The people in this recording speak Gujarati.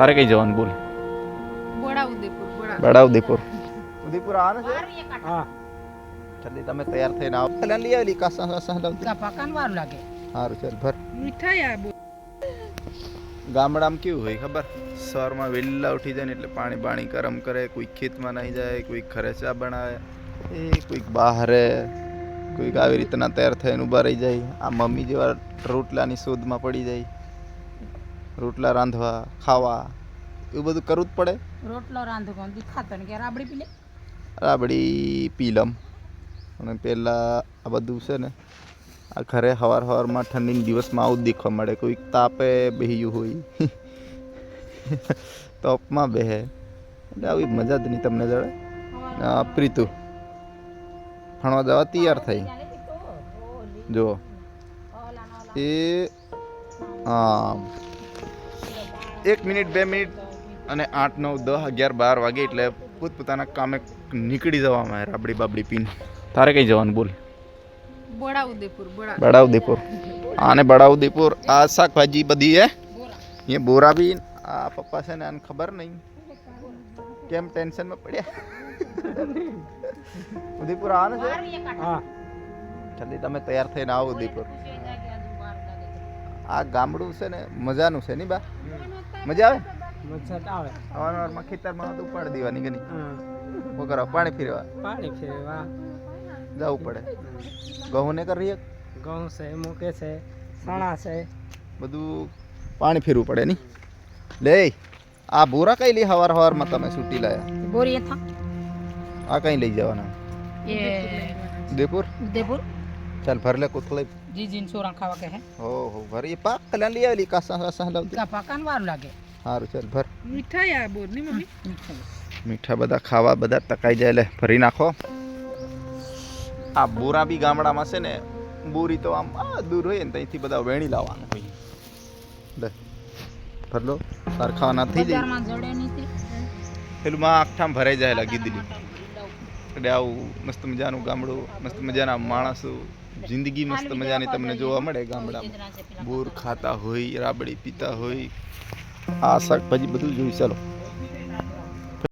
તારે કઈ જવાનું બોલ. બોડા ઉદયપુર ઉદયપુર ઉદયપુર આવવાનું છે? હા. જલ્દી તમે તૈયાર થઈને આવો. પેલા લઈ આવેલી કાસા કાસા લઉં કા પાકાન વાર લાગે? સારું ચાલ ભર. મીઠાઈ આ બો ગામડામાં કેવું હોય ખબર? સવારમાં વહેલા ઉઠી જાય ને એટલે પાણી બાણી ગરમ કરે કોઈ ખેતમાં નહીં જાય કોઈ ઘરે ચા બનાવે એ કોઈક બહારે કોઈક આવી રીતના તૈયાર થઈને ઊભા રહી જાય. આ મમ્મી જેવા રોટલાની શોધમાં પડી જાય. રોટલા રાંધવા ખાવા એવું બધું કરવું જ પડે. રોટલો રાંધવો કોણ ખાતો ને કે રાબડી પીલે રાબડી પીલમ અને પહેલાં આ બધું છે ને આ ઘરે સવાર સવારમાં ઠંડીના દિવસમાં આવું જ દેખવા મળે. કોઈક તાપે બેહ્યું હોય. તપમાં બેહે. એટલે આવી મજા જ નહીં તમને જડે પ્રીતુ. ભણવા જવા તૈયાર થઈ? જુઓ એ આમ એક મિનિટ બે મિનિટ અને આઠ નવ દસ અગિયાર બાર વાગે એટલે પોતપોતાના કામે નીકળી જવામાં રાબડી બાબડી પીને. તારે કઈ જવાનું બોલ? બોડા ઉદયપુર બડા. ઉદયપુર આને બડા ઉદયપુર આ શાકભાજી બધી હે? એ બોરા બી આ પપ્પા છે ને આને ખબર નહીં. કેમ ટેન્શનમાં પડ્યા? ઉદયપુર આવવાનું છે? હા. જલ્દી તમે તૈયાર થઈને આવો ઉદયપુર આ ગામડું છે ને મજાનું છે નહીં બા? મજા આવે? આવે ખેતરમાં તો ઉપાડી દેવાની ગની હા. શું પાણી ફેરવા. પાણી ફેરવા. જવું પડે. ઘઉં ને કરીએ ઘઉં છે મૂકે છે સણા છે. બધું પાણી ફેરવું પડે નહીં? લે આ બોરા કઈ લઈ હવાર હવારમાં તમે છૂટી લાયા? બોરી આ કઈ લઈ જવાના? એ ઉદયપુર भर ચાલ कुछ ले जी जी જીન સોરા ખાવા કે हो હો હો ये पाक પાક लिया લઈ આવેલી કાસા કાસા લાવતી કા પાકાન વાર લાગે સારું ચાલ ભર મીઠાઈ આ બોરની મમ્મી મીઠા બધા ખાવા બધા તકાઈ જાય લે ભરી નાખો આ બોરા બી ગામડામાં છે ને બોરી તો આમ આ દૂર હોય ને ત્યાંથી બધા વેણી લાવવાનું હોય લે ભર લો તાર ખાવાના થઈ જાય પેલું માં આખઠામ ભરાઈ જાય લાગી દીધી એટલે આવું મસ્ત મજાનું ગામડું મસ્ત મજાના માણસો જિંદગી મસ્ત મજાની તમને જોવા મળે ગામડામાં. બોર ખાતા. હોય રાબડી પીતા હોય આ શાકભાજી બધું જોઈ ચાલો.